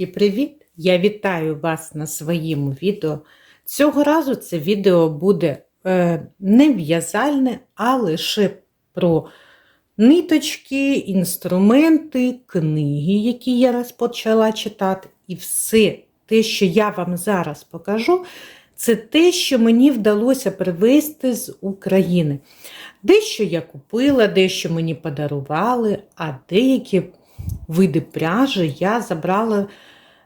великий привіт! Я вітаю вас на своєму відео. Цього разу це відео буде е, не в'язальне, а лише про ниточки, інструменти, книги, які я розпочала читати. І все те, що я вам зараз покажу, це те, що мені вдалося привезти з України. Дещо я купила, дещо мені подарували, а деякі види пряжі я забрала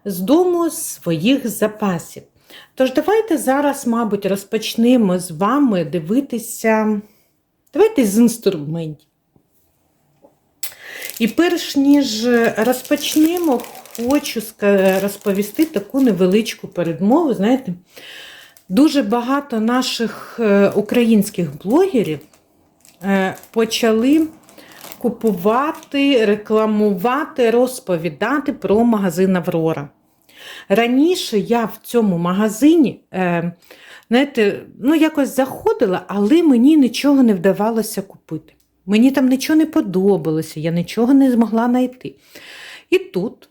з дому своїх запасів. Тож, давайте зараз, мабуть, розпочнемо з вами дивитися. Давайте з інструментів. І перш ніж розпочнемо, хочу розповісти таку невеличку передмову. Знаєте, дуже багато наших е, українських блогерів е, почали купувати, рекламувати, розповідати про магазин Аврора. Раніше я в цьому магазині, е, знаєте, ну якось заходила, але мені нічого не вдавалося купити. Мені там нічого не подобалося, я нічого не змогла знайти. І тут,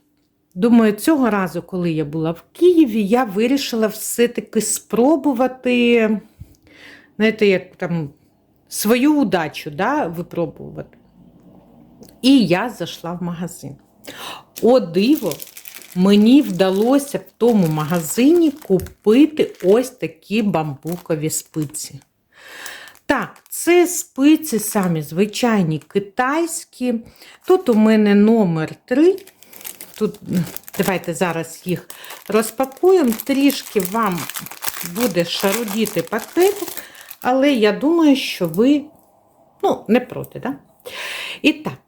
думаю, цього разу, коли я була в Києві, я вирішила все-таки спробувати, знаєте, як там свою удачу да, випробувати. І я зайшла в магазин. О, диво! Мені вдалося в тому магазині купити ось такі бамбукові спиці. Так, це спиці самі звичайні китайські. Тут у мене номер 3. Тут, давайте зараз їх розпакуємо. Трішки вам буде шарудіти пакетик, але я думаю, що ви ну, не проти, так? Да? І так,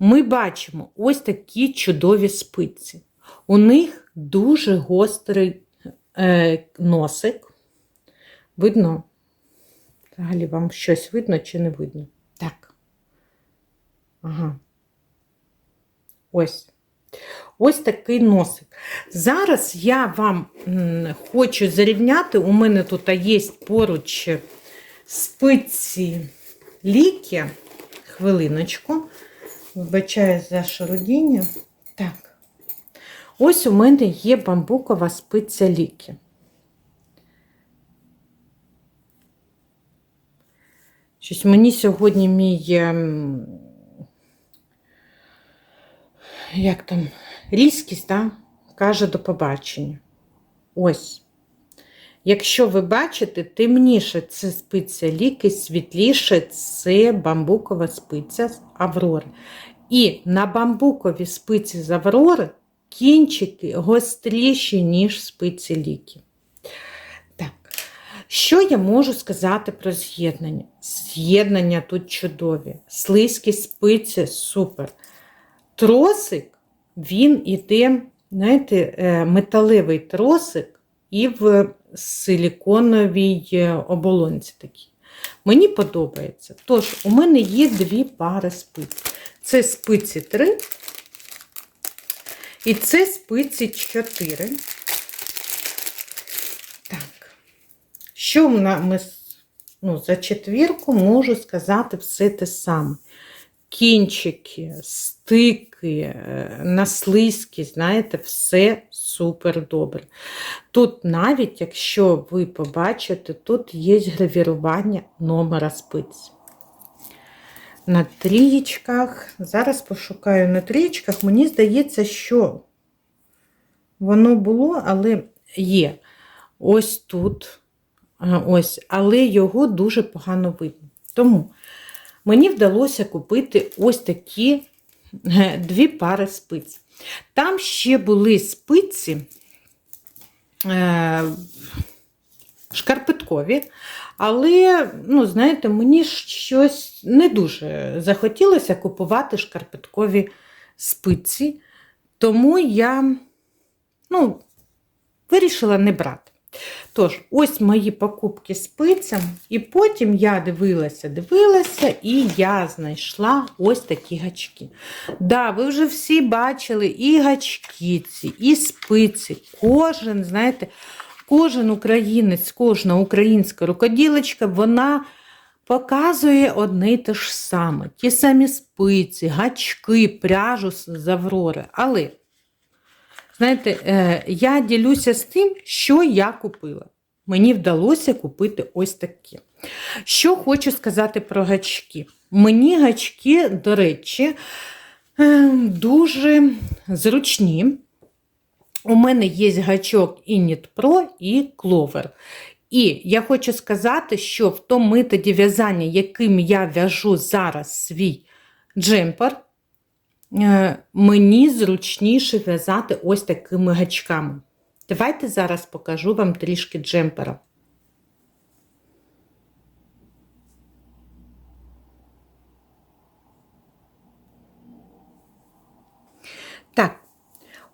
ми бачимо ось такі чудові спиці. У них дуже гострий е, носик. Видно? Взагалі вам щось видно чи не видно? Так. Ага. Ось. Ось такий носик. Зараз я вам хочу зарівняти. У мене тут є поруч спиці ліки. Хвилиночку. Вибачаю за шародіння. Так. Ось у мене є бамбукова спиця ліки. Щось мені сьогодні мій, ем, як там, різкість, да? каже до побачення. Ось. Якщо ви бачите, темніше це спиця ліки, світліше це бамбукова спиця з Аврори. І на бамбуковій спиці з Аврори кінчики гостріші, ніж спиці ліки. Так, що я можу сказати про з'єднання? З'єднання тут чудові. Слизькі спиці супер. Тросик, він іде, знаєте, е, металевий тросик і в силіконовій е, оболонці такій. Мені подобається. Тож, у мене є дві пари спиць. Це спиці 3 і це спиці 4. Так. Що ми ну, за четвірку можу сказати все те саме. Кінчики, стики, е, наслизькі, знаєте, все супер добре. Тут навіть, якщо ви побачите, тут є гравірування номера спиць. На трієчках, зараз пошукаю на трієчках, мені здається, що воно було, але є. Ось тут, ось, але його дуже погано видно. Тому мені вдалося купити ось такі е, дві пари спиць. Там ще були спиці е, шкарпеткові, але, ну, знаєте, мені щось не дуже захотілося купувати шкарпеткові спиці, тому я ну, вирішила не брати. Тож, ось мої покупки спицям, і потім я дивилася, дивилася, і я знайшла ось такі гачки. Да, ви вже всі бачили і гачки ці, і спиці. Кожен, знаєте, кожен українець, кожна українська рукоділочка, вона показує одне й те ж саме. Ті самі спиці, гачки, пряжу з Аврори. Але, Знаєте, е, я ділюся з тим, що я купила. Мені вдалося купити ось такі. Що хочу сказати про гачки. Мені гачки, до речі, е, дуже зручні. У мене є гачок Init Pro і Clover. І я хочу сказати, що в тому методі в'язання, яким я в'яжу зараз свій джемпер, мені зручніше в'язати ось такими гачками. Давайте зараз покажу вам трішки джемпера. Так,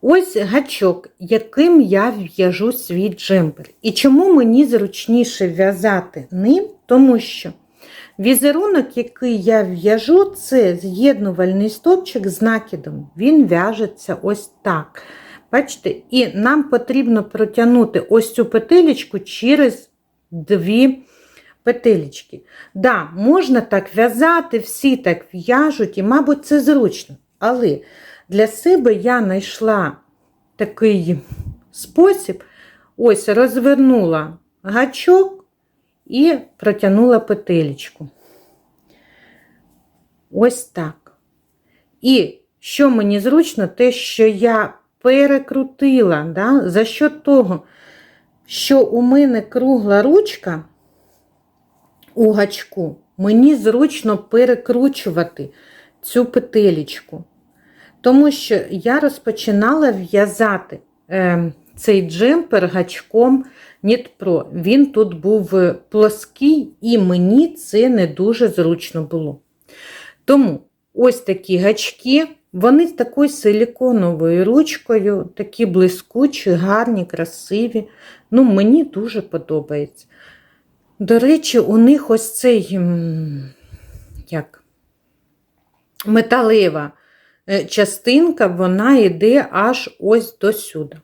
ось гачок, яким я в'яжу свій джемпер. І чому мені зручніше в'язати ним? Тому що візерунок, який я в'яжу, це з'єднувальний стовпчик з накидом. Він в'яжеться ось так. Бачите, і нам потрібно протягнути ось цю петелечку через дві петелечки. Да, можна так в'язати, всі так в'яжуть, і, мабуть, це зручно. Але для себе я знайшла такий спосіб, ось розвернула гачок і протягнула петелечку. Ось так. І що мені зручно, те, що я перекрутила, да, за що того, що у мене кругла ручка у гачку, мені зручно перекручувати цю петелечку. Тому що я розпочинала в'язати е, цей джемпер гачком Knit Він тут був плоский, і мені це не дуже зручно було. Тому ось такі гачки, вони з такою силіконовою ручкою, такі блискучі, гарні, красиві. Ну, Мені дуже подобається. До речі, у них ось цей як, металева частинка, вона йде аж ось до сюди.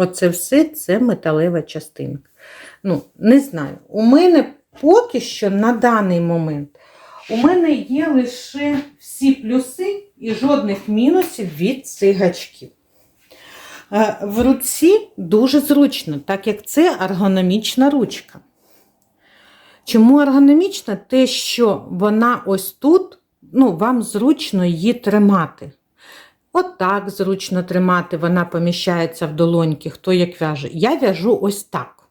Оце все це металева частинка. Ну, не знаю, у мене поки що на даний момент у мене є лише всі плюси і жодних мінусів від цих гачків. В руці дуже зручно, так як це ергономічна ручка. Чому ергономічна? Те, що вона ось тут, ну, вам зручно її тримати. Отак От зручно тримати, вона поміщається в долоньки, хто як в'яже. Я в'яжу ось так.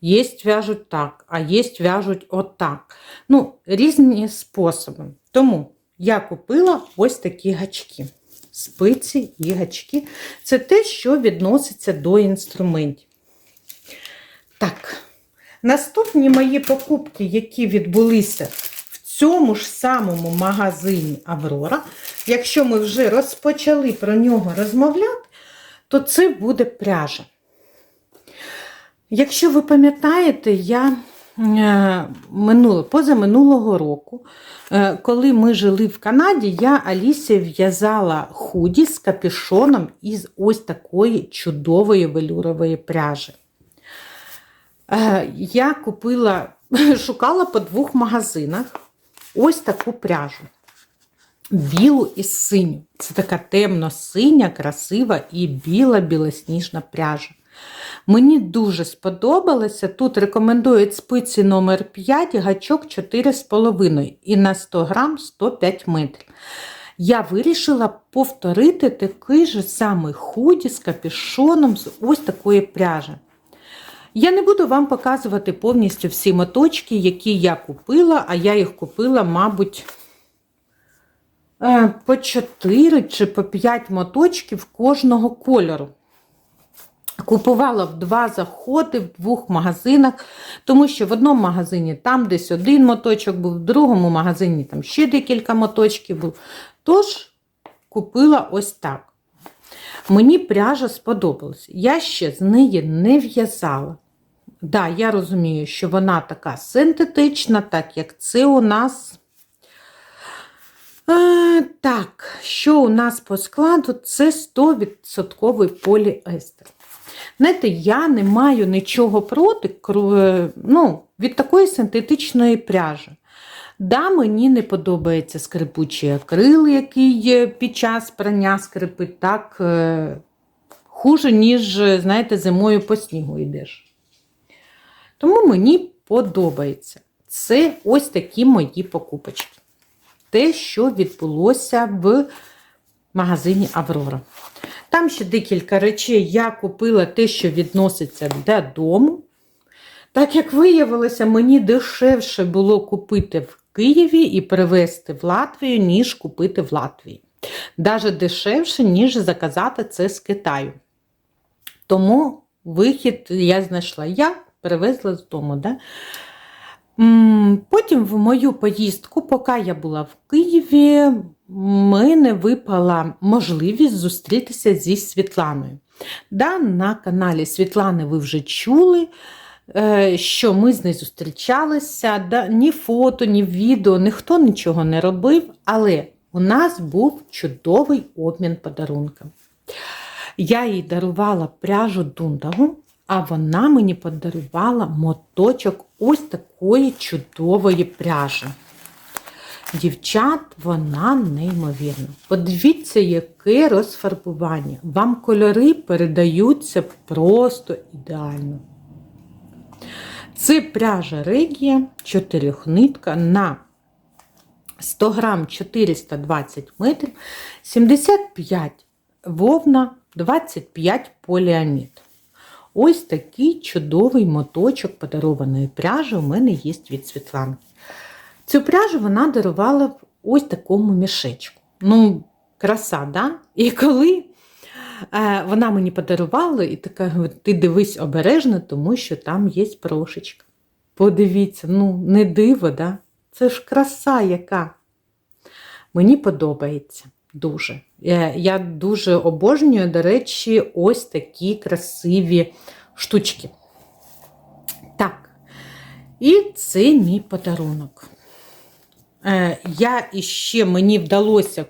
Єсть в'яжуть так, а єсть в'яжуть отак. Ну, різні способи. Тому я купила ось такі гачки. Спиці і гачки. Це те, що відноситься до інструментів. Так, наступні мої покупки, які відбулися цьому ж самому магазині Аврора, якщо ми вже розпочали про нього розмовляти, то це буде пряжа. Якщо ви пам'ятаєте, я е, минуло, позаминулого року, е, коли ми жили в Канаді, я Алісі в'язала худі з капюшоном із ось такої чудової велюрової пряжі. Е, я купила, шукала по двох магазинах ось таку пряжу. Білу і синю. Це така темно-синя, красива і біла білосніжна пряжа. Мені дуже сподобалося. Тут рекомендують спиці номер 5 гачок 4,5 і на 100 грам 105 метрів. Я вирішила повторити такий же самий худі з капюшоном з ось такої пряжі. Я не буду вам показувати повністю всі моточки, які я купила, а я їх купила, мабуть, е, по 4 чи по 5 моточків кожного кольору. Купувала в два заходи в двох магазинах, тому що в одному магазині там десь один моточок був, в другому магазині там ще декілька моточків був. Тож, купила ось так. Мені пряжа сподобалась. Я ще з неї не в'язала. Да, я розумію, що вона така синтетична, так як це у нас. Е, так, що у нас по складу? Це 100% поліестер. Знаєте, я не маю нічого проти ну, від такої синтетичної пряжі. Да, мені не подобається скрипучий акрил, який під час прання скрипить, так, хуже, ніж, знаєте, зимою по снігу йдеш. Тому мені подобається. Це ось такі мої покупочки. Те, що відбулося в магазині Аврора. Там ще декілька речей я купила те, що відноситься додому. Так як виявилося, мені дешевше було купити в Києві і привезти в Латвію, ніж купити в Латвії. Даже дешевше, ніж заказати це з Китаю. Тому вихід я знайшла. Я перевезла з дому. Да? Потім в мою поїздку, поки я була в Києві, мене випала можливість зустрітися зі Світланою. Да, На каналі Світлани ви вже чули, е, що ми з нею зустрічалися. Да, Ні фото, ні відео, ніхто нічого не робив, але у нас був чудовий обмін подарунком. Я їй дарувала пряжу Дундагу, а вона мені подарувала моточок ось такої чудової пряжі. Дівчат, вона неймовірна. Подивіться, яке розфарбування. Вам кольори передаються просто ідеально. Це пряжа Регія, чотирьохнитка на 100 грам 420 метрів, 75 вовна, 25 поліамід. Ось такий чудовий моточок подарованої пряжі у мене є від Світлани. Цю пряжу вона дарувала в ось такому мішечку. Ну, краса, да? І коли е, вона мені подарувала, і така, ти дивись обережно, тому що там є прошечка. Подивіться, ну, не диво, да? Це ж краса яка. Мені подобається дуже. Я, я дуже обожнюю, до речі, ось такі красиві штучки. Так, і це мій подарунок. Е, я іще мені вдалося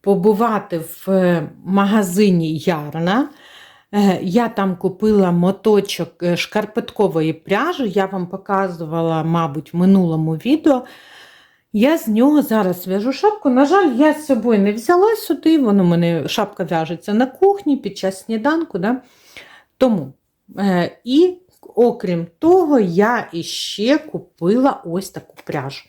побувати в магазині Ярна. Е, я там купила моточок е, шкарпеткової пряжі, я вам показувала, мабуть, в минулому відео. Я з нього зараз в'яжу шапку. На жаль, я з собою не взяла сюди, воно в мене шапка в'яжеться на кухні під час сніданку. Да? Тому, е, І, окрім того, я іще купила ось таку пряжу.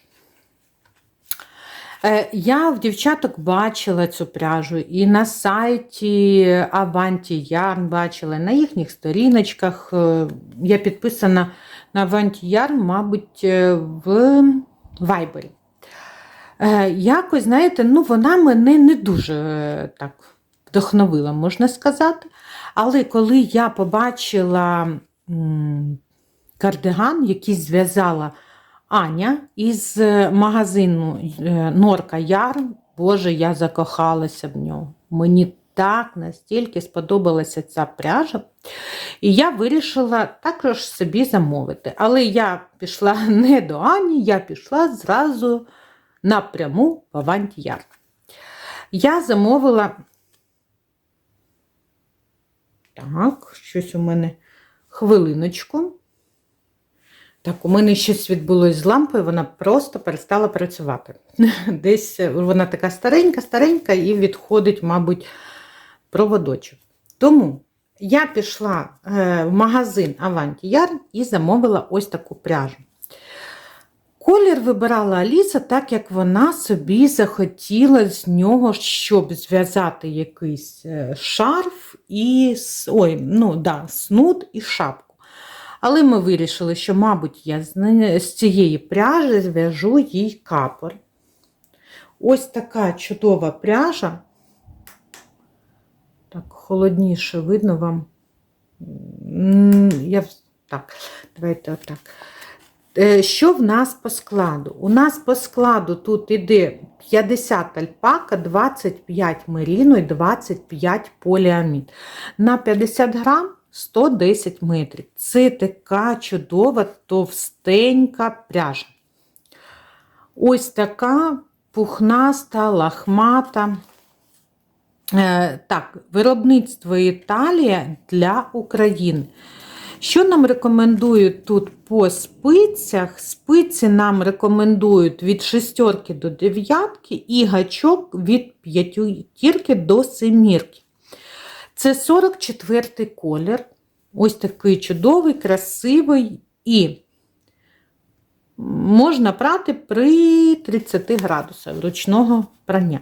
Е, я в дівчаток бачила цю пряжу і на сайті Avanti Yarn бачила, на їхніх сторіночках. Е, я підписана на Avanti Yarn, мабуть, е, в Вайбері. Якось, знаєте, ну вона мене не дуже так вдохновила, можна сказати. Але коли я побачила кардиган, який зв'язала Аня із е, магазину е, Норка Ярн, Боже, я закохалася в нього. Мені так настільки сподобалася ця пряжа. І я вирішила також собі замовити. Але я пішла не до Ані, я пішла зразу напряму в Аванті Ярн. Я замовила. Так, щось у мене хвилиночку. Так, у мене щось відбулося з лампою, вона просто перестала працювати. Десь вона така старенька-старенька і відходить, мабуть, проводочок. Тому я пішла е, в магазин Yarn і замовила ось таку пряжу. Колір вибирала Аліса, так як вона собі захотіла з нього, щоб зв'язати якийсь е, шарф і ой, ну, да, снуд і шапку. Але ми вирішили, що, мабуть, я з цієї пряжі зв'яжу їй капор. Ось така чудова пряжа. Так, холодніше видно вам. Я... Так, давайте отак. Е, що в нас по складу? У нас по складу тут іде 50 альпака, 25 меріно і 25 поліамід. На 50 грам 110 метрів. Це така чудова товстенька пряжа. Ось така пухнаста, лахмата. Е, так, виробництво Італія для України. Що нам рекомендують тут по спицях? Спиці нам рекомендують від шестерки до дев'ятки і гачок від п'ятірки до семірки. Це 44-й колір. Ось такий чудовий, красивий і можна прати при 30 градусах ручного прання.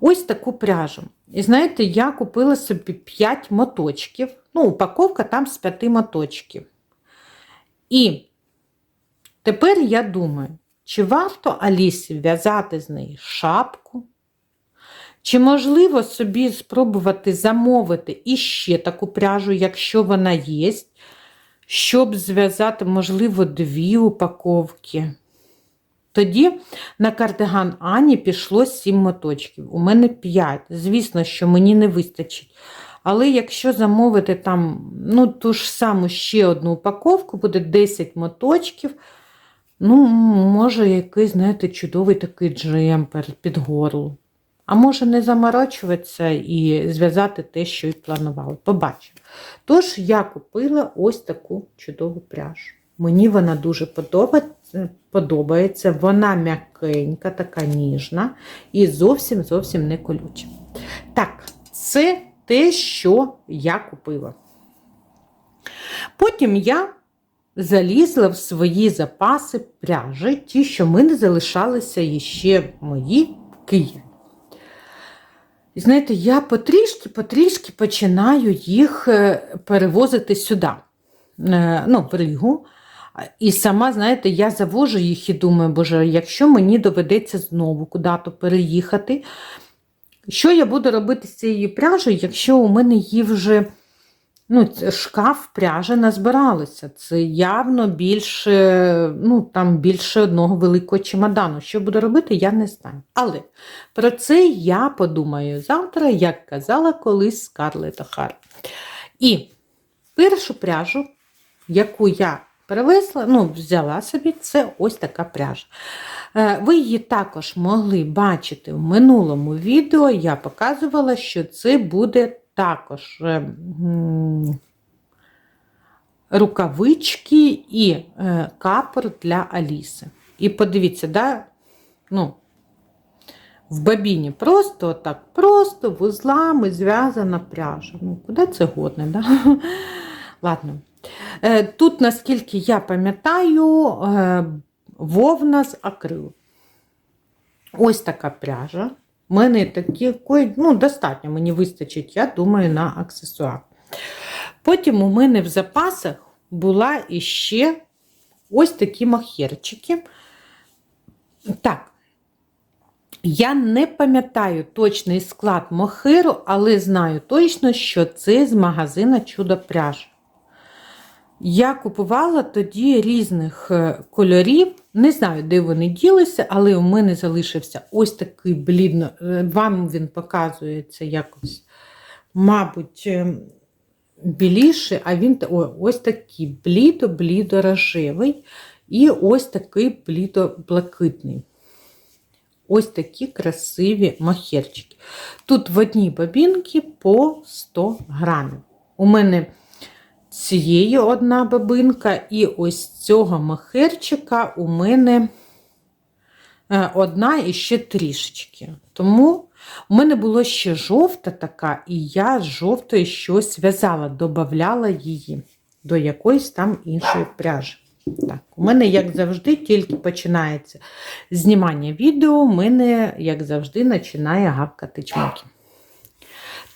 Ось таку пряжу. І знаєте, я купила собі 5 моточків. Ну, упаковка там з 5 моточків. І тепер я думаю, чи варто Алісі в'язати з неї шапку? Чи можливо собі спробувати замовити іще таку пряжу, якщо вона є, щоб зв'язати, можливо, дві упаковки? Тоді на кардиган Ані пішло 7 моточків. У мене 5. Звісно, що мені не вистачить. Але якщо замовити там ну, ту ж саму ще одну упаковку, буде 10 моточків. Ну, може, якийсь, знаєте, чудовий такий джемпер під горло. А може не заморочуватися і зв'язати те, що й планували. Побачимо. Тож я купила ось таку чудову пряжу. Мені вона дуже подобається. вона м'якенька, така ніжна і зовсім зовсім не колюча. Так, це те, що я купила. Потім я залізла в свої запаси пряжі, ті, що в мене залишалися ще мої в Києві. І знаєте, я потрішки-потрішки починаю їх е, перевозити сюди, е, ну, в Ригу. І сама, знаєте, я завожу їх і думаю, боже, якщо мені доведеться знову куди-то переїхати, що я буду робити з цією пряжею, якщо у мене її вже ну, шкаф пряжі назбиралися. Це явно більше ну, там більше одного великого чемодану. Що буду робити, я не знаю. Але про це я подумаю завтра, як казала колись Скарлетт Охар. І першу пряжу, яку я перевезла, ну, взяла собі, це ось така пряжа. Е, ви її також могли бачити в минулому відео. Я показувала, що це буде також е, рукавички і е, капор для Аліси. І подивіться, да? ну, в бабіні просто так, просто вузлами зв'язана пряжа. Ну, Куди це годне? Да? Ладно. Е, тут, наскільки я пам'ятаю, вовна з акрилу. Ось така пряжа. У мене такі, ну, достатньо мені вистачить, я думаю, на аксесуар. Потім у мене в запасах була іще ось такі махерчики. Так, я не пам'ятаю точний склад мохеру, але знаю точно, що це з магазина Чудо пряжа. Я купувала тоді різних е, кольорів. Не знаю, де вони ділися, але у мене залишився ось такий блідно. Е, вам він показується якось, мабуть, е, біліший, а він о, ось такий блідо-блідо рожевий і ось такий блідо-блакитний. Ось такі красиві махерчики. Тут в одній бабінці по 100 грамів. У мене цієї одна бабинка, і ось цього махерчика у мене е, одна і ще трішечки. Тому у мене було ще жовта така, і я з жовтої щось в'язала, додавала її до якоїсь там іншої пряжі. Так, У мене, як завжди, тільки починається знімання відео, у мене, як завжди, починає гавкати чмоки.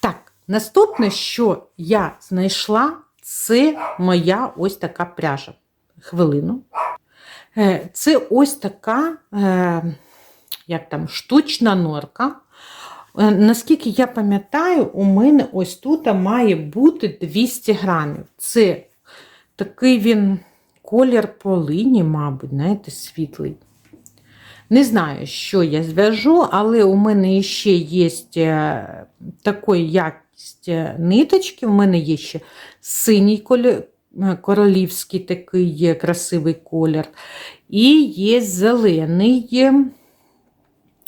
Так, наступне, що я знайшла, це моя ось така пряжа. Хвилину. Е, це ось така, е, як там, штучна норка. Е, наскільки я пам'ятаю, у мене ось тут має бути 200 грамів. Це такий він колір полині, мабуть, знаєте, світлий. Не знаю, що я зв'яжу, але у мене ще є такої якість ниточки, у мене є ще синій колір, королівський такий красивий колір. І є зелений,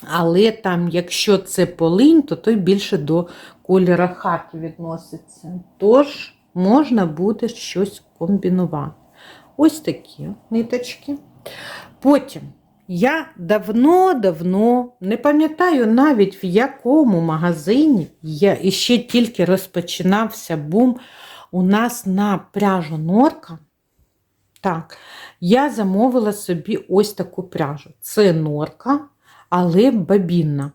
але там, якщо це полинь, то той більше до кольора хаки відноситься. Тож, можна буде щось комбінувати. Ось такі ниточки. Потім Я давно-давно не пам'ятаю навіть в якому магазині я іще тільки розпочинався бум у нас на пряжу норка. Так, я замовила собі ось таку пряжу. Це норка, але бабінна.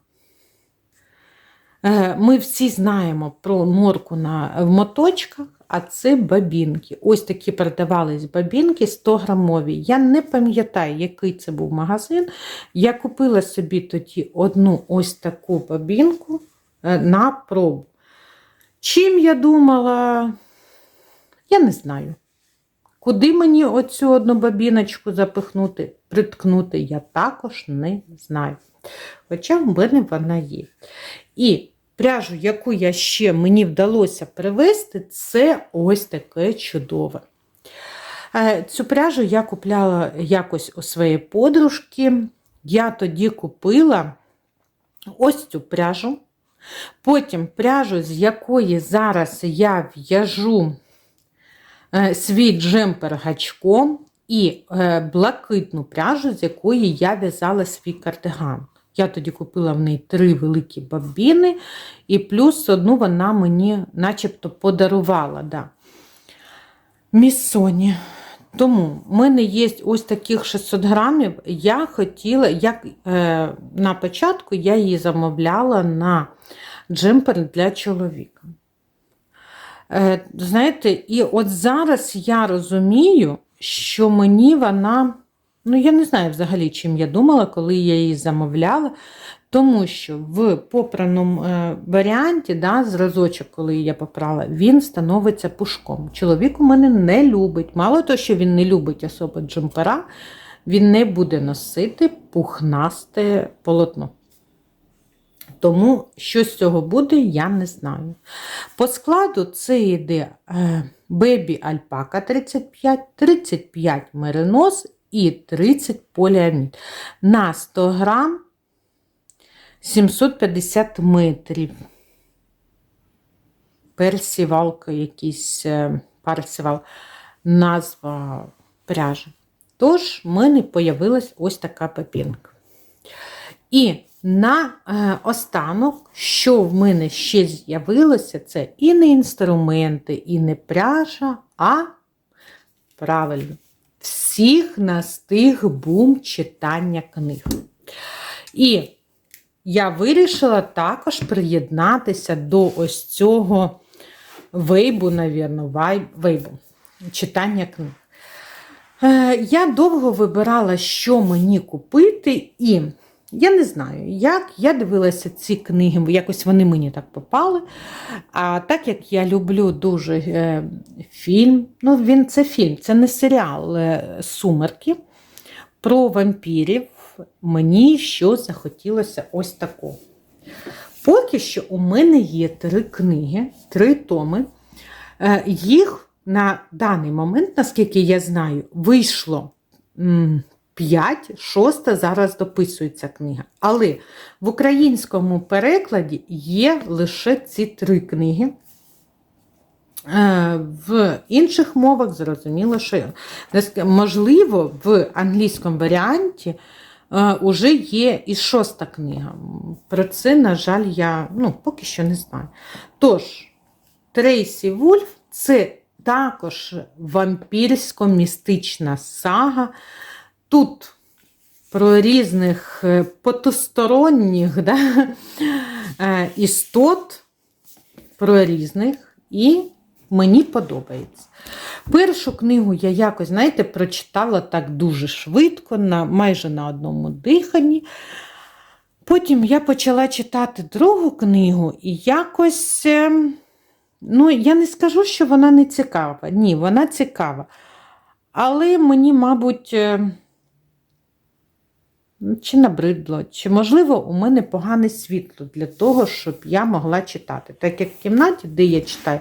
Е, Ми всі знаємо про норку на, в моточках, а це бабінки. Ось такі продавались бабінки 100 грамові. Я не пам'ятаю, який це був магазин. Я купила собі тоді одну ось таку бабінку е, на пробу. Чим я думала, я не знаю. Куди мені оцю одну бабіночку запихнути, приткнути, я також не знаю. Хоча в мене вона є. І пряжу, яку я ще мені вдалося привезти, це ось таке чудове. Е, Цю пряжу я купляла якось у своєї подружки. Я тоді купила ось цю пряжу. Потім пряжу, з якої зараз я в'яжу е, свій джемпер гачком, і е, блакитну пряжу, з якої я в'язала свій кардиган. Я тоді купила в неї три великі бабіни, і плюс одну вона мені начебто подарувала. Да. Місоні. Тому в мене є ось таких 600 грамів. Я хотіла, як е, на початку я її замовляла на джемпер для чоловіка. Е, знаєте, і от зараз я розумію, що мені вона, ну я не знаю взагалі, чим я думала, коли я її замовляла. Тому що в попраному е, варіанті, да, зразочок, коли я попрала, він становиться пушком. Чоловік у мене не любить. Мало того, що він не любить особо джемпера, він не буде носити пухнасте полотно. Тому, що з цього буде, я не знаю. По складу це йде Бебі Альпака 35, 35 меринос і 30 поліамід. На 100 грам 750 метрів. Персівалка, якийсь е, парсівал, назва пряжі. Тож, в мене появилась ось така папінка. І на е, останок, що в мене ще з'явилося, це і не інструменти, і не пряжа, а правильно, всіх настиг бум читання книг. І я вирішила також приєднатися до ось цього вейбу, навірно, вейбу, читання книг. Е, я довго вибирала, що мені купити, і я не знаю, як я дивилася ці книги, якось вони мені так попали. А так як я люблю дуже е, фільм, ну він це фільм, це не серіал е, Сумерки про вампірів мені що захотілося ось такого. Поки що у мене є три книги, три томи. Е, їх на даний момент, наскільки я знаю, вийшло 5, шоста зараз дописується книга. Але в українському перекладі є лише ці три книги. Е, в інших мовах зрозуміло, що можливо в англійському варіанті е, уже є і шоста книга. Про це, на жаль, я ну, поки що не знаю. Тож, Трейсі Вульф це також вампірсько-містична сага. Тут про різних е, потусторонніх да, істот, про різних і Мені подобається. Першу книгу я якось, знаєте, прочитала так дуже швидко, на, майже на одному диханні. Потім я почала читати другу книгу і якось, ем, ну, я не скажу, що вона не цікава. Ні, вона цікава. Але мені, мабуть, чи набридло, чи, можливо, у мене погане світло для того, щоб я могла читати. Так як в кімнаті, де я читаю,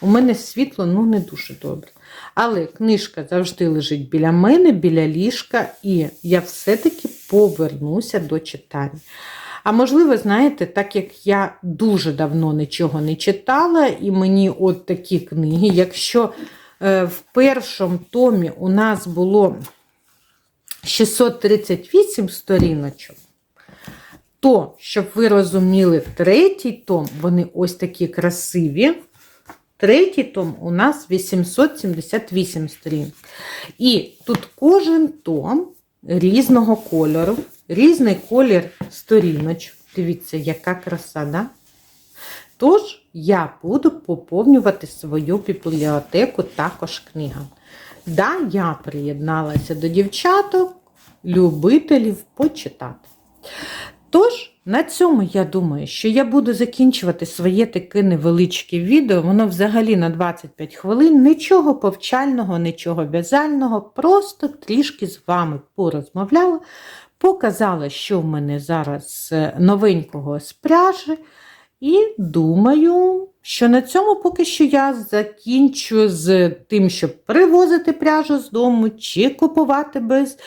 у мене світло ну, не дуже добре. Але книжка завжди лежить біля мене, біля ліжка, і я все-таки повернуся до читання. А можливо, знаєте, так як я дуже давно нічого не читала, і мені от такі книги, якщо е, в першому томі у нас було 638 сторіночок. То, щоб ви розуміли, третій том, вони ось такі красиві. Третій том у нас 878 сторін. І тут кожен том різного кольору, різний колір сторіночок. Дивіться, яка краса, да? Тож я буду поповнювати свою бібліотеку також книгами. Да, я приєдналася до дівчаток, любителів почитати. Тож, на цьому я думаю, що я буду закінчувати своє таке невеличке відео. Воно взагалі на 25 хвилин, нічого повчального, нічого в'язального, просто трішки з вами порозмовляла, показала, що в мене зараз е, новенького з пряжі. І думаю, що на цьому поки що я закінчу з тим, щоб привозити пряжу з дому чи купувати без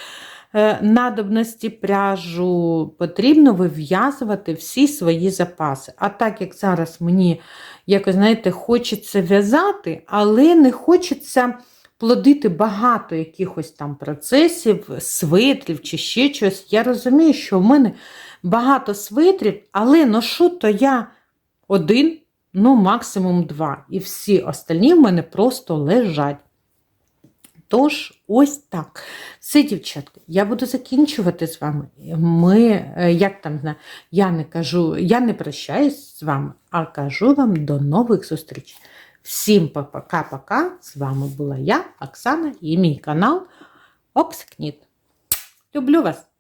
е, надобності пряжу. Потрібно вив'язувати всі свої запаси. А так як зараз мені, якось, знаєте, хочеться в'язати, але не хочеться плодити багато якихось там процесів, свитрів чи ще щось. Я розумію, що в мене багато свитрів, але ношу то я один, ну максимум два. І всі остальні в мене просто лежать. Тож, ось так. Все, дівчатки, я буду закінчувати з вами. Ми, е, як там, я не кажу, я не прощаюсь з вами, а кажу вам до нових зустрічей. Всім пока-пока. З вами була я, Оксана, і мій канал Оксикніт. Люблю вас!